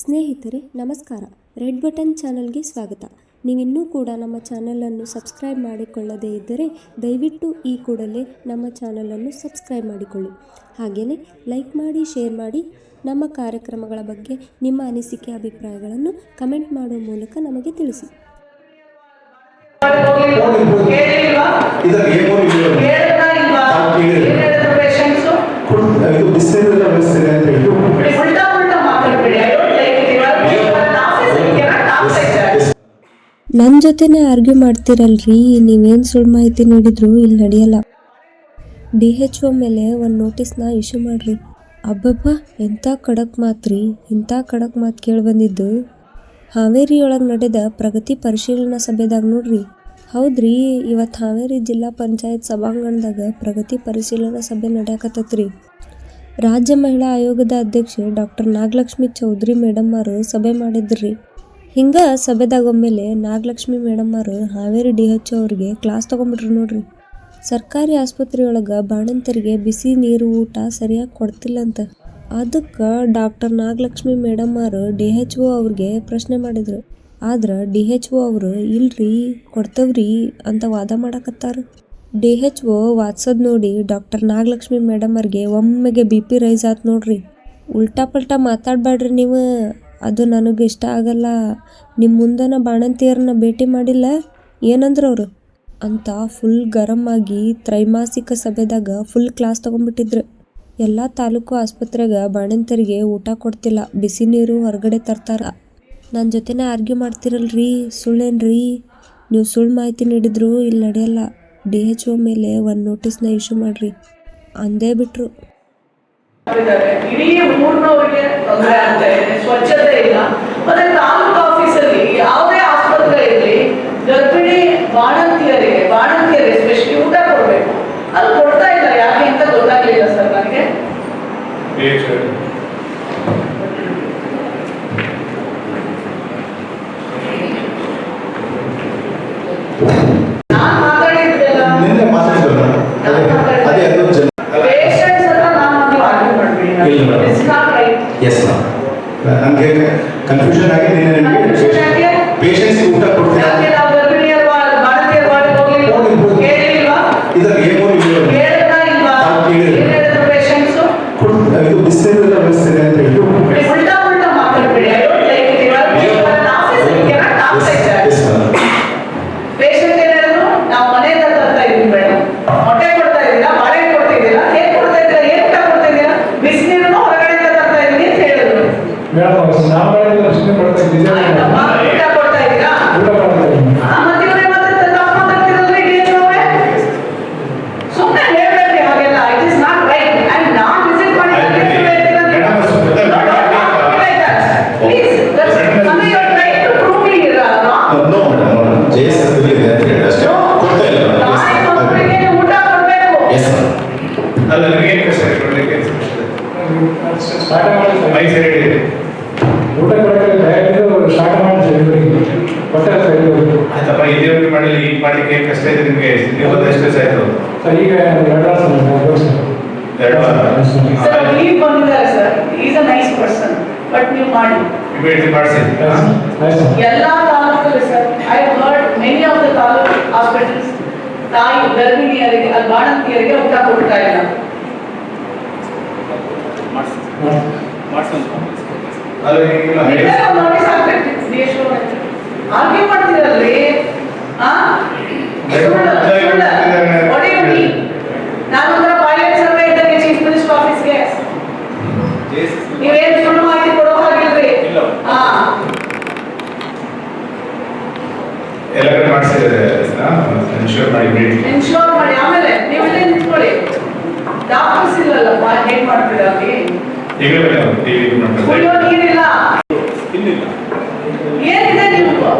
ಸ್ನೇಹಿತರೆ, ನಮಸ್ಕಾರ. Red button ಚಾನಲ್ಗೆ ಸ್ವಾಗತ. ನೀವಿನ್ನೂ ಕೂಡ ನಮ್ಮ ಚಾನಲನ್ನು ಸಬ್ಸ್ಕ್ರೈಬ್ ಮಾಡಿಕೊಳ್ಳದೇ ಇದ್ದರೆ ದಯವಿಟ್ಟು ಈ ಕೂಡಲೇ ನಮ್ಮ ಚಾನಲನ್ನು ಸಬ್ಸ್ಕ್ರೈಬ್ ಮಾಡಿಕೊಳ್ಳಿ. ಹಾಗೆಯೇ ಲೈಕ್ ಮಾಡಿ, ಶೇರ್ ಮಾಡಿ, ನಮ್ಮ ಕಾರ್ಯಕ್ರಮಗಳ ಬಗ್ಗೆ ನಿಮ್ಮ ಅನಿಸಿಕೆ, ಅಭಿಪ್ರಾಯಗಳನ್ನು ಕಮೆಂಟ್ ಮಾಡುವ ಮೂಲಕ ನಮಗೆ ತಿಳಿಸಿ. ನನ್ನ ಜೊತೆನೇ ಆರ್ಗ್ಯೂ ಮಾಡ್ತಿರಲ್ರಿ? ನೀವೇನು ಸುಳ್ಳು ಮಾಹಿತಿ ನೀಡಿದ್ರು ಇಲ್ಲಿ ನಡೆಯಲ್ಲ. ಡಿ ಎಚ್ ಒ ಮೇಲೆ ಒಂದು ನೋಟಿಸ್ನ ಇಶ್ಯೂ ಮಾಡಿರಿ. ಅಬ್ಬಬ್ಬ ಎಂಥ ಖಡಕ್ ಮಾತ್ರಿ ಇಂಥ ಖಡಕ್ ಮಾತು ಕೇಳಿ ಬಂದಿದ್ದು. ಹಾವೇರಿಯೊಳಗೆ ನಡೆದ ಪ್ರಗತಿ ಪರಿಶೀಲನಾ ಸಭೆದಾಗ ನೋಡ್ರಿ. ಹೌದ್ರಿ, ಇವತ್ತು ಹಾವೇರಿ ಜಿಲ್ಲಾ ಪಂಚಾಯತ್ ಸಭಾಂಗಣದಾಗ ಪ್ರಗತಿ ಪರಿಶೀಲನಾ ಸಭೆ ನಡೆಯಕತ್ತತ್ರಿ. ರಾಜ್ಯ ಮಹಿಳಾ ಆಯೋಗದ ಅಧ್ಯಕ್ಷೆ ಡಾಕ್ಟರ್ ನಾಗಲಕ್ಷ್ಮಿ ಚೌಧರಿ ಮೇಡಮ್ ಅವರು ಸಭೆ ಮಾಡಿದ್ರಿ. ಹಿಂಗ ಸಭೆದಾಗ ಒಮ್ಮೆಲೆ ನಾಗಲಕ್ಷ್ಮಿ ಮೇಡಮ್ ಅವರು ಹಾವೇರಿ ಡಿ ಎಚ್ ಅವ್ರಿಗೆ ಕ್ಲಾಸ್ ತೊಗೊಂಬಿಟ್ರು ನೋಡ್ರಿ. ಸರ್ಕಾರಿ ಆಸ್ಪತ್ರೆಯೊಳಗೆ ಬಾಣಂತರಿಗೆ ಬಿಸಿ ನೀರು ಊಟ ಸರಿಯಾಗಿ ಕೊಡ್ತಿಲ್ಲ ಅಂತ ಅದಕ್ಕೆ ಡಾಕ್ಟರ್ ನಾಗಲಕ್ಷ್ಮಿ ಮೇಡಮ್ ಅವರು ಡಿ ಎಚ್ ಒ ಅವ್ರಿಗೆ ಪ್ರಶ್ನೆ ಮಾಡಿದ್ರು. ಆದ್ರೆ ಡಿ ಎಚ್ ಒ ಅವರು ಇಲ್ರಿ ಕೊಡ್ತವ್ರಿ ಅಂತ ವಾದ ಮಾಡಕತ್ತಾರ. ಡಿ ಎಚ್ ಒ ವಾದ್ಸೋದ್ ನೋಡಿ ಡಾಕ್ಟರ್ ನಾಗಲಕ್ಷ್ಮಿ ಮೇಡಮ್ ಅವ್ರಿಗೆ ಒಮ್ಮೆಗೆ ಬಿ ಪಿ ರೈಸ್ ಆತ್ ನೋಡ್ರಿ. ಉಲ್ಟಾ ಪಲ್ಟಾ ಮಾತಾಡಬೇಡ್ರಿ ನೀವು. ಅದು ನನಗೆ ಇಷ್ಟ ಆಗಲ್ಲ. ನಿಮ್ಮ ಮುಂದನ ಬಾಣಂತಿಯರನ್ನ ಭೇಟಿ ಮಾಡಿಲ್ಲ? ಏನಂದ್ರೆ ಅವರು? ಅಂತ ಫುಲ್ ಗರಂ ಆಗಿ ತ್ರೈಮಾಸಿಕ ಸಭೆದಾಗ ಫುಲ್ ಕ್ಲಾಸ್ ತೊಗೊಂಡ್ಬಿಟ್ಟಿದ್ರು. ಎಲ್ಲ ತಾಲೂಕು ಆಸ್ಪತ್ರೆಗೆ ಬಾಣಂತರಿಗೆ ಊಟ ಕೊಡ್ತಿಲ್ಲ. ಬಿಸಿ ನೀರು ಹೊರಗಡೆ ತರ್ತಾರ. ನನ್ನ ಜೊತೆನೇ ಆರ್ಗ್ಯೂ ಮಾಡ್ತಿರಲ್ರಿ, ಸುಳ್ಳೇನ್ರಿ? ನೀವು ಸುಳ್ಳು ಮಾಹಿತಿ ನೀಡಿದ್ರು ಇಲ್ಲಿ ನಡೆಯಲ್ಲ. ಡಿ ಎಚ್ ಓ ಮೇಲೆ ಒಂದು ನೋಟಿಸ್ನ ಇಶ್ಯೂ ಮಾಡಿರಿ. ಅಂದೇ ಬಿಟ್ರು. ರೈಟ್ ಎಸ್ ನನಗೆ ಕನ್ಫ್ಯೂಷನ್ ಆಗಿ ನಿನ್ನೆ Confusion ಯಾಕೆ? ಪೇಷಂಟ್ಸ್ ಊಟ ಕೊಡ್ತೀರಾ ಪ್ರಶ್ನೆ ಈಗ ಎರಡು ವರ್ಷ ಎರಡು ವರ್ಷ. ಎರಡು ವಾರ ಸರ್. ಲೀವ್ ಬಂದಿದ್ದಾರೆ sir is a nice person but ನೀವು ಮಾಡಿ. ಇಮಿಡಿಯೇಟ್ಲಿ ಮಾಡಿಸಿ. ಎಲ್ಲಾ ತಾಲೂಕಲ್ಲಿ sir I heard many of the taluk hospitals ತಾಯಿ ಗರ್ಭಿಣಿಯರಿಗೆ ಅಲ್ಲಿ ಬಾಣಂತಿಯರಿಗೆ ಊಟ ಕೊಡ್ತಾ ಇಲ್ಲ. ಹಾಗೆ ಆರ್ಗ್ಯೂ ಮಾಡ್ತಿರಲ್ರಿ ಆ ಸುಳ್ಳು, ಸುಳ್ಳು. What do you mean? ನಾನೊಂಥರ ಪೈಲಟ್ ಸರ್ವೆ ಇದ್ದಂಗೆ ಚೀಫ್ ಮಿನಿಸ್ಟರ್ ಆಫೀಸ್ಗೆ ನೀವೇನು ಸುಳ್ಳು ಮಾಹಿತಿ ಕೊಡೋ ಹಾಗಿಲ್ರಿ ಇಲ್ಲ. ಹಾ ಎಲ್ಲ ಕಡೆ ಇನ್ಶೂರ್ ಮಾಡಿ ಮಾಡಿ. ಆಮೇಲೆ ನೀವು ಇಲ್ಲೇ ನಿಂತ್ಕೊಳ್ಳಿ. ಡಾಕ್ಟರ್ಸ್ ಇಲ್ಲಲ್ಲಪ್ಪ ಹೇಗ್ ಮಾಡ್ತೀರಾ ಅಲ್ಲಿ? ಮಾಡ್ತಾರೆ. ನೀರಿಲ್ಲ ಏನಿದೆ ಮಾಡಿ.